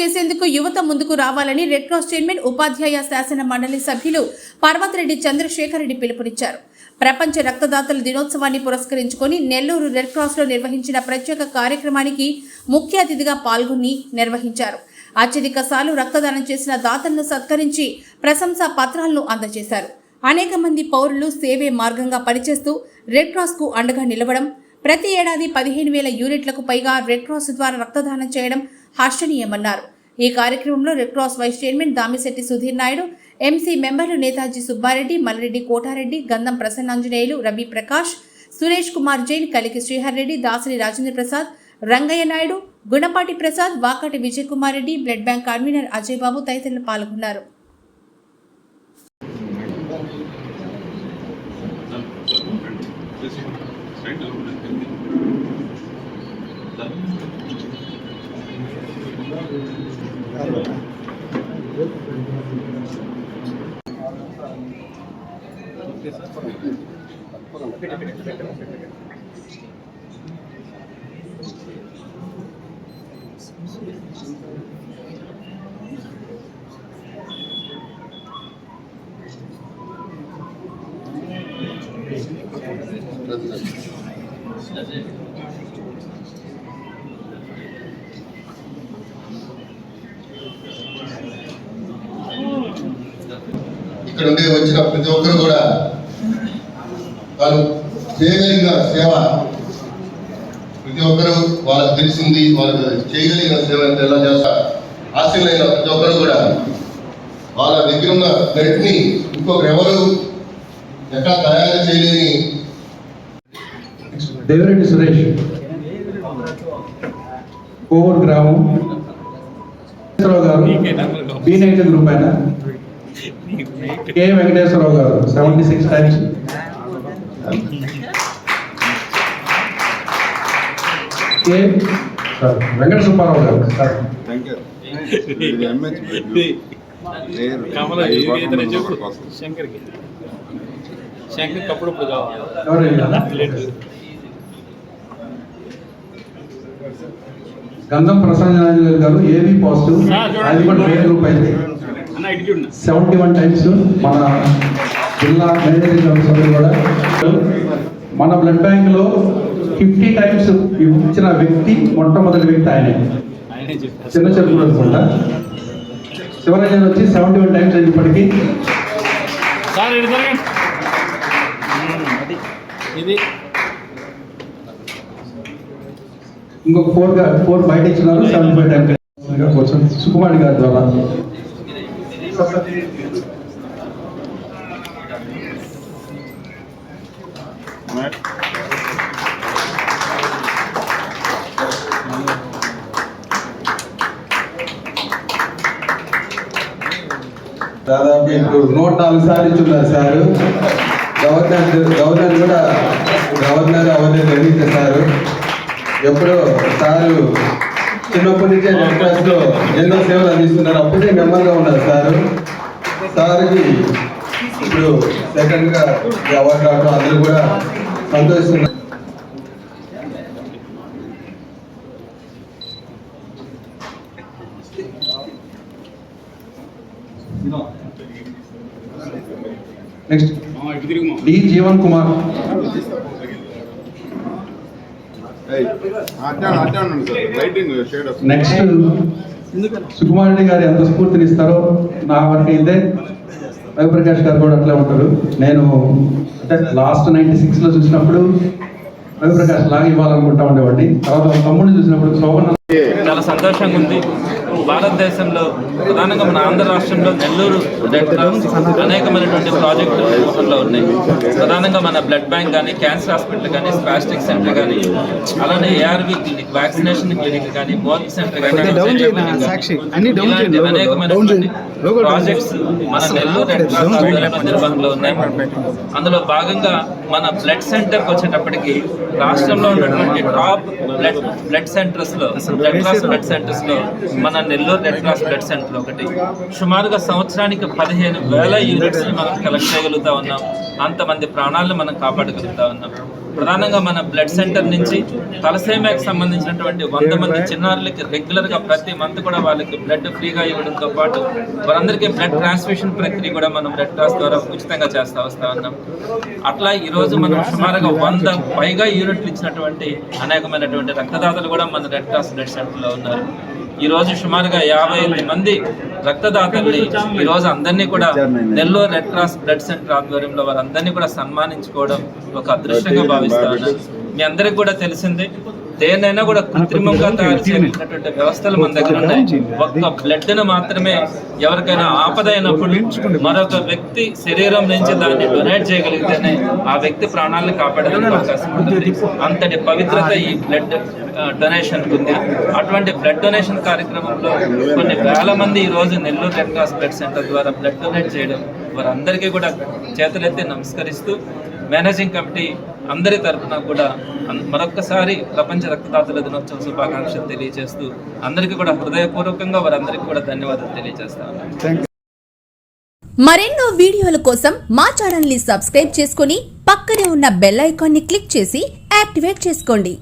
చేసేందుకు యువత ముందుకు రావాలని రెడ్ క్రాస్ చైర్మన్ ఉపాధ్యాయ శాసన మండలి సభ్యులు పర్వతిరెడ్డి చంద్రశేఖర్ రెడ్డి పిలుపునిచ్చారు. ప్రపంచ రక్తదాతల దినోత్సవాన్ని పురస్కరించుకొని నెల్లూరు రెడ్ క్రాస్లో నిర్వహించిన ప్రత్యేక కార్యక్రమానికి ముఖ్య అతిథిగా పాల్గొని నిర్వహించారు. అత్యధిక సార్లు రక్తదానం చేసిన దాతలను సత్కరించి ప్రశంసా పత్రాలను అందజేశారు. అనేక మంది పౌరులు సేవే మార్గంగా పనిచేస్తూ రెడ్ క్రాస్కు అండగా నిలవడం ప్రతి ఏడాది పదిహేను వేల యూనిట్లకు పైగా రెడ్ క్రాస్ ద్వారా రక్తదానం చేయడం హర్షణీయమన్నారు. ఈ కార్యక్రమంలో Red Cross vice chairman Damisetti Sudheer Naidu MC మెంబర్లు నేతాజీ సుబ్బారెడ్డి మల్రెడ్డి కోటారెడ్డి గంధం Prasannanjaneyulu Ravi Prakash Suresh Kumar Jain Kaliki Srihari Reddy Dasari Rajendra Prasad Rangaiah Naidu Gunapati Prasad Vakati Vijay Kumar Reddy blood bank convener Ajay Babu తదితరులు పాల్గొన్నారు. Gracias. ఇక్కడ ఉండే వచ్చిన ప్రతి ఒక్కరు కూడా వాళ్ళు చేయగలిగిన సేవ ప్రతి ఒక్కరు వాళ్ళకి తెలిసింది వాళ్ళకి చేయగలిగిన సేవ ఎలా చేస్తా? ఆశలైన ప్రతి ఒక్కరు కూడా వాళ్ళ దగ్గర ఉన్న బ్లడ్ని ఇంకొకరు ఎవరు ఎక్కడ తయారు చేయలేని దేవిరెడ్డి సురేష్. కోవూరు గ్రామం. గారు. బి నైన్టీ గ్రూప్ ఆయన కె వెంకటేశ్వరరావు గారు seventy six times K sir Venkata Subbarao గారు సార్. శంకర్కి. శంకర్ గంధం గారు ఏవి పాజిటివ్? అది కూడా గ్రూప్ సెవెంటీ వన్ టైమ్స్ మన జిల్లా మేనేజింగ్ ఆఫీసర్ కూడా. మన బ్లడ్ బ్యాంక్లో ఫిఫ్టీ టైమ్స్ ఇచ్చిన వ్యక్తి మొట్టమొదటి వ్యక్తి ఆయనే. చిన్న చెరుకు అనుకుంటా. శివరంజన్ వచ్చి సెవెంటీ వన్ టైమ్స్ ఇది. ఇంకొక ఫోర్ ఫోర్ బయట ఇచ్చినారు సెవెంటీ ఫైవ్ టైమ్స్ సుకుమారి గారి ద్వారా. దాదాపు ఇప్పుడు నూట నాలుగు సార్లు ఇచ్చున్నారు సార్. గవర్నర్ గవర్నర్ కూడా గవర్నర్ అవన్నీ తెలియదు సార్. ఎప్పుడో సారు చిన్నప్పటి నుంచే రెడ్ క్రాస్లో ఎన్నో సేవలు అందిస్తున్నారు. అప్పుడే మెంబర్గా ఉన్నారు సార్. సార్కి ఇప్పుడు సెకండ్గా ఈ అవార్డు రావడం అందరూ కూడా సంతోషిస్తున్నారు. Next D Jeevan Kumar. Next Sukumar Reddy గారు ఎంత స్ఫూర్తిని ఇస్తారో నా వరకు అయితే రవిప్రకాష్ గారు కూడా అట్లే ఉంటారు. నేను అంటే లాస్ట్ నైన్టీ సిక్స్లో చూసినప్పుడు రవిప్రకాష్ లాగా ఇవ్వాలనుకుంటా ఉండేవాడిని. తర్వాత తమ్ముడిని చూసినప్పుడు శోభన చాలా సంతోషంగా ఉంది. భారతదేశంలో ప్రధానంగా మన ఆంధ్ర రాష్ట్రంలో నెల్లూరు రెడ్ క్రాస్ అనేకమైనటువంటి ప్రాజెక్టులు నిర్వహణలో ఉన్నాయి. ప్రధానంగా మన బ్లడ్ బ్యాంక్ కానీ క్యాన్సర్ హాస్పిటల్ కానీ స్పాస్టిక్ సెంటర్ కానీ అలానే ఏఆర్వి క్లినిక్ వ్యాక్సినేషన్ క్లినిక్ కానీ మోర్గ్ సెంటర్ కానీ అనేకమైనటువంటి ప్రాజెక్ట్స్ మన నెల్లూరు రెడ్ క్రాస్ ఆధ్వర్యంలో నిర్వహణలో ఉన్నాయి. అందులో భాగంగా మన బ్లడ్ సెంటర్కి వచ్చేటప్పటికి రాష్ట్రంలో ఉన్నటువంటి టాప్ బ్లడ్ బ్లడ్ సెంటర్స్లో రెడ్ క్రాస్ బ్లడ్ సెంటర్స్లో మన Nellore Red Cross blood centre ఒకటి. సుమారుగా సంవత్సరానికి పదిహేను వేల యూనిట్స్ మనం కలెక్ట్ చేయగలుగుతా ఉన్నాం. అంతమంది ప్రాణాలను మనం కాపాడగలుగుతా ఉన్నాం. ప్రధానంగా మన బ్లడ్ సెంటర్ నుంచి తలసేమియాకి సంబంధించినటువంటి వంద మంది చిన్నారులకి రెగ్యులర్గా ప్రతి మంత్ కూడా వాళ్ళకి బ్లడ్ ఫ్రీగా ఇవ్వడంతో పాటు వారందరికీ బ్లడ్ ట్రాన్స్మిషన్ ప్రక్రియ కూడా మనం రెడ్ క్రాస్ ద్వారా ఉచితంగా చేస్తూ వస్తూ ఉన్నాం. అట్లా ఈరోజు మనం సుమారుగా వంద పైగా యూనిట్లు ఇచ్చినటువంటి అనేకమైనటువంటి రక్తదాతలు కూడా మన రెడ్ క్రాస్ బ్లడ్ సెంటర్లో ఉన్నారు. ఈ రోజు సుమారుగా యాభై ఐదు మంది రక్తదాతల్ని ఈ రోజు అందరినీ కూడా Nellore Red Cross blood centre ఆధ్వర్యంలో వారందరినీ కూడా సన్మానించుకోవడం ఒక అదృష్టంగా భావిస్తాను. మీ అందరికి కూడా తెలిసిందే. దేనైనా కూడా కృత్రిమంగా తయారు చేసినటువంటి వ్యవస్థలు మన దగ్గర ఉన్నాయి. ఒక్క బ్లడ్ను మాత్రమే ఎవరికైనా ఆపద అయినప్పుడు మరొక వ్యక్తి శరీరం నుంచి దాన్ని డొనేట్ చేయగలిగితేనే ఆ వ్యక్తి ప్రాణాలను కాపాడడానికి అవకాశం ఉంటుంది. అంతటి పవిత్రత ఈ బ్లడ్ డొనేషన్ ఉంది అటువంటి బ్లడ్ డొనేషన్ కార్యక్రమంలో కొన్ని వేల మంది ఈ రోజు Nellore Red Cross blood centre ద్వారా బ్లడ్ డొనేట్ చేయడం వారందరికీ కూడా చేతులెత్తి నమస్కరిస్తూ మేనేజింగ్ కమిటీ అందరి తరఫున కూడా మరొక్కసారి ప్రపంచ రక్తదాతల దినోత్సవ శుభాకాంక్షలు తెలియజేస్తూ అందరికీ కూడా హృదయపూర్వకంగా వారందరికీ కూడా ధన్యవాదాలు తెలియజేస్తాను మరెన్నో వీడియోల కోసం మా ఛానల్ని సబ్స్క్రైబ్ చేసుకుని పక్కనే ఉన్న బెల్ ఐకాన్ని క్లిక్ చేసి యాక్టివేట్ చేసుకోండి.